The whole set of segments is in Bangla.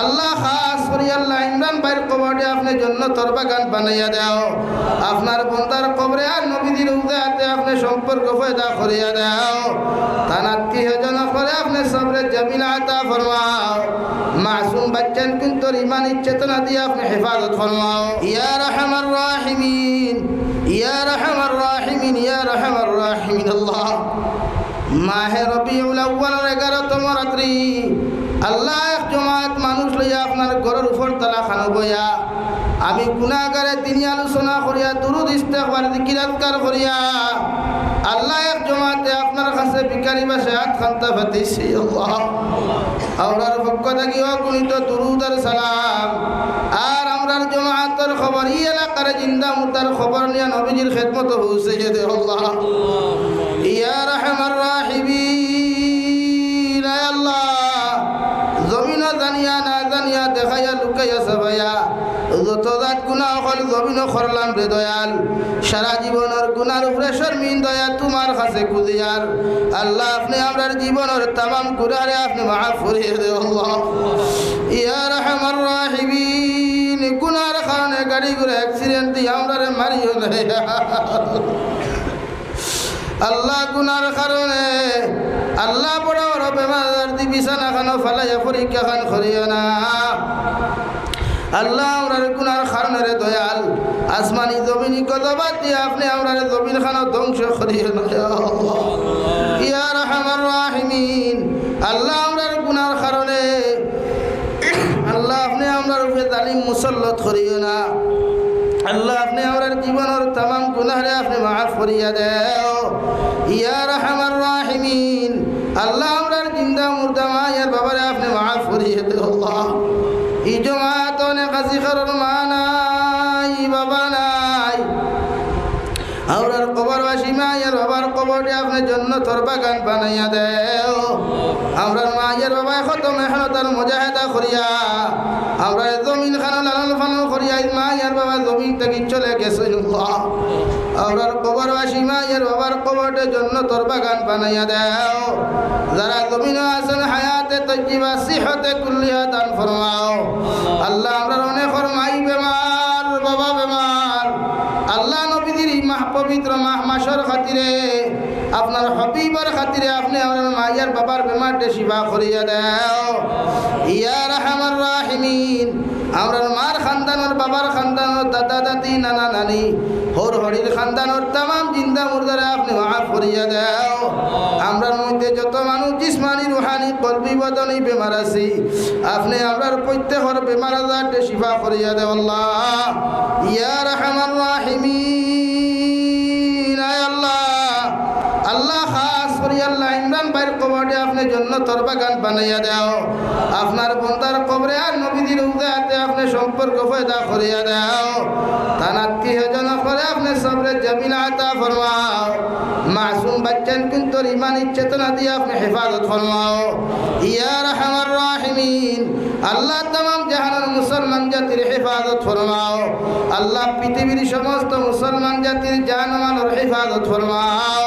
আল্লাহ খাস করি, আল্লাহ ইমরান ভাইয়ের কবরে আপনি জন্য তোর বাগান বানাইয়া দাও। আপনার বন্দার কবরে আর নবীদের উদয়াতে আপনি সম্পর্ক ফয়দা করিয়া দাও। তার আত্মীয় জন করে আপনি সবরে জমিন আতা ফরমাও। মাসুম বাচ্চান কিন্তু ইমান চেতনা দিয়ে আপনি হেফাজত ফরমাও। ইয়া রহমান রাহিমিন, ইয়া রহমান রাহিমিন, ইয়া রহমান রাহিমিন, আল্লাহ। মাহে রবিউল আউ্বালের এগারোতম রাত্রি। আল্লাহ জমাত মানুষ লইয়া আপনার ঘরের উপর তালা খানো বইয়া। আমি গুণাগারে তিনি আলোচনা করিয়া, দুরুদ ইস্তেকবার দিকিরাতকার করিয়া, আল্লাহ এক জমাতে আপনার কাছে বিকারি বাসে হাত খান্তা ফাতিছি আমরার পক্ষ থেকে অগুণিত দুরুদ আর সালাম। আর আমরার জমাতের খবর ই এলাকার জিন্দা মুতার খবর নিয়ে নবীজির খেদমত হচ্ছে যে আল্লাহ। ইয়া রহমান। রাহিবিন লুকাইয়া সবাইয়া যত গুণার দয়া তোমার কাছে খুঁজিয়ার আল্লাহ, আপনি আমরার জীবনের তামাম গুণারে আপনি মাফ করিয়ে দে আল্লাহ। ইয়া রহমান রাহিবিন গুনার কারণে গাড়ি ঘুরে অ্যাক্সিডেন্ট দিয়ে আমরারে মারিও দেয়। আল্লাহ, গুনার কারণে আল্লাহ বড় বড় বেমার দি বিছানা খানো ফালাইয়া পরীক্ষা খান করিও না। আল্লাহ আমরার গুনার কারণে রে দয়াল। আসমানি জমিনি কত বাদ আপনি আমরার জমিন খানো ধ্বংস করিও না ইয়া রহমান রাহিমিন। আল্লাহ আমরার গুনার কারণে আল্লাহ আপনি আমরার তালিম মুসল্লত করিও না। আল্লাহ আপনি আমার জীবনের তাম গুনাহরে আপনি মাফ করিয়া দেও। ইয়া রহমান রাহিমিন। আল্লাহ আমরার জিন্দা মুর্দা মায়ের বাবারে আপনি মাফ করিয়ে দেও। আল্লাহ। কারণ মা বাবা নাই। আমরার কবরবাসী মায়ের বাবার কবরটি আপনি জন্য তোর বাগান বানাইয়া দেও। আমরার মায়ের বাবা কত মেহনত আর করিয়া আমরা জমিন খানো লালন ফালন করিয়া মায়ের বাবা জমিন থেকে চলে গেছে। আমরার কবরবাসী মায়ের বাবার জন্য তোর বাগান বানাইয়া দেও। যারা জমিন আছেন, হায়াতে সিহতে কুল্লিয়া দান ফরমাও। আল্লাহ আমরার অনেক খাতিরে, আপনার হবিবার খাতিরে আপনি আমার মাইয়ার বাবার বেমারটে শিবা করিয়া দেও। ইয়া রহমান রাহিমিন আমরার মার খানদানোর বাবার খানদানোর দাদা, দাদি, নানা, নানি, হর হরির খানদানোর তামাম জিন্দা মুর্দারে আপনি মাফ করিয়া দেও। আমরার মধ্যে যত মানুষ জিসমানি, রুহানি, কলবি, বদনি বেমার আছি, আপনি আমরার প্রত্যেকর বেমার আজারটে শিফা করিয়া দেও আল্লাহ। ইয়া রহমান রাহিমিন করি জন্য তোর বাগান বানাইয়া দাও। আপনার বন্দার কবরে আর নবীদের উদয়াতে আপনি সম্পর্ক ফয়দা করিয়া দাও। তার আত্মীয় জন করে আপনি সবরে জমিন আতা ফরমাও। মাসুম বাচ্চান কিন্তু ইমান চেতনা দিয়ে আপনি হেফাজত ফরমাও। ইয়া রহমান রাহিমিন, আল্লাহ তাম জাহানের মুসলমান জাতির হেফাজত ফরমাও। আল্লাহ পৃথিবীর সমস্ত মুসলমান জাতির জানমালের হেফাজত ফরমাও।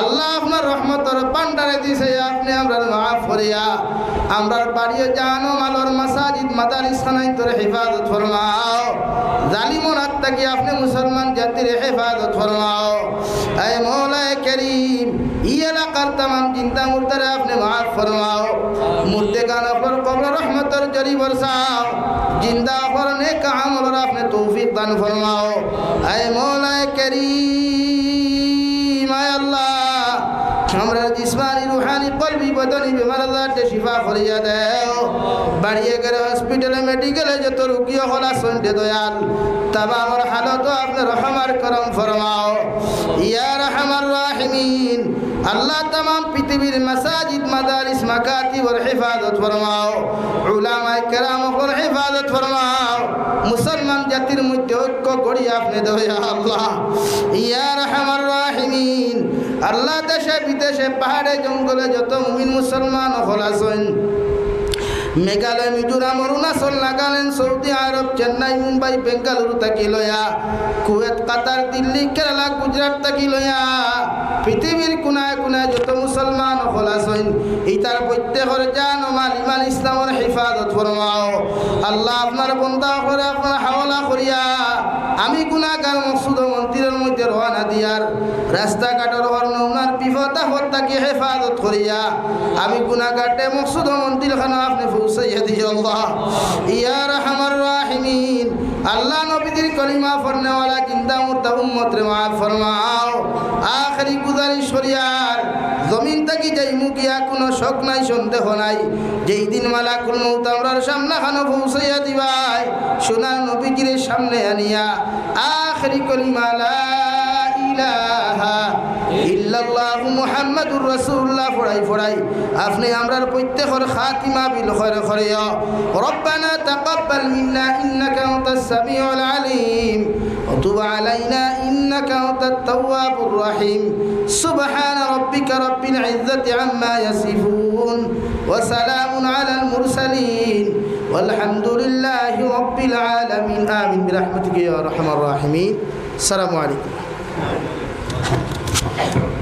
আল্লাহ আপনার রহমতর পান্ডারে দিছে, আপনি আমরা মাফ করিয়া, আমরার বাড়িও জানো মালর মাসাজিদ মাদারিস খানাই তোর হেফাজত ফরমাও। জালিমন আত্মাকে আপনি মুসলমান জাতির হেফাজত ফরমাও। এ মৌলায় করিম, ই এলাকার তাম চিন্তা মুর্দারে আপনি মাফ ফরমাও। মুর্দে গান অপর কবর রহমতর জরি বরসাও। জিন্দা অপর নেক আমলর আপনি তৌফিক দান ফরমাও। এ মৌলায় করিম রুহানি কলবি বদনি বেমার আজারতে শিফা করিয়া দেও। বাড়িয়ে গেলে হসপিটালে মেডিকেলে যত রুগী হলা সন্ধ্যে দয়াল। তবে আমার হালত আপনার রহমার করম ফরমাও। ইয়া রহমার রাহিমিন। আল্লাহ তাম পৃথিবীর মাসাজিদ, মাদারিস, মাকাতি ওর হেফাজত ফরমাও। উলামায়ে কেরাম ওর হেফাজত ফরমাও। মুসলমান জাতির মধ্যে ঐক্য গড়ি আপনি দয়া আল্লাহ। ইয়া রহমান রাহিমিন। আল্লাহ দেশে, বিদেশে, পাহাড়ে, জঙ্গলে যত মুমিন মুসলমান হল মেঘালয়, মিজোরাম, অরুণাচল, নাগাল্যান্ড, সৌদি আরব, চেন্নাই, মুম্বাই, বেঙ্গালুরু থাকি লয়া, কুয়েত, কাতার, দিল্লি, কেরালা, গুজরাট থাকি লয়া, পৃথিবীর কোনায় কোনায় যত মুসলমান হল আছেন ইতার প্রত্যেকের জান ও মাল ইমান ইসলামের হেফাজত ফরমাও। আল্লাহ আপনার বন্ধা করে আপনার হাওলা করিয়া, আমি গুণাগার মকসুদ মন্দিরের মধ্যে রওনা দিয়ার, রাস্তাঘাটের হর্ণ উনার বিপদ তাকে হেফাজত করিয়া আমি গুণাগাটে মকসুদ মন্দির খানা আপনি পৌঁছাইয়া দিয়ে আল্লাহ। ইয়া রহমান রাহিমিন। আল্লাহ নবীদের কলিমা ফরনেওয়ালা চিন্তা মুর্দা উম্মত রে মাফ ফরমাও। আখরি গুজারিশ করিয়ার জমিন থাকি যাই মুখিয়া কোনো শোক নাই, সন্দেহ নাই। যেই দিন মালাকুল মৌত আমরার সামনে খানো পৌঁছাইয়া দিবাই, সোনার নবীজির সামনে আনিয়া আখরি কলিমা লা ইলাহা ইল্লাল্লাহু মুহাম্মাদুর রাসূলুল্লাহ ফড়াই ফড়াই আপনি আমরার প্রত্যেকের খাতিমা বিল খরে খরে রব্বানা তাকাব্বাল মিন্না ইন্নাকা আনতাস সামিউল আলিম وتب علينا إنك أنت التواب الرحيم سبحان ربك رب العزة عما يصفون وسلام على المرسلين والحمد لله رب العالمين آمين برحمتك يا أرحم الراحمين السلام عليكم Thank you.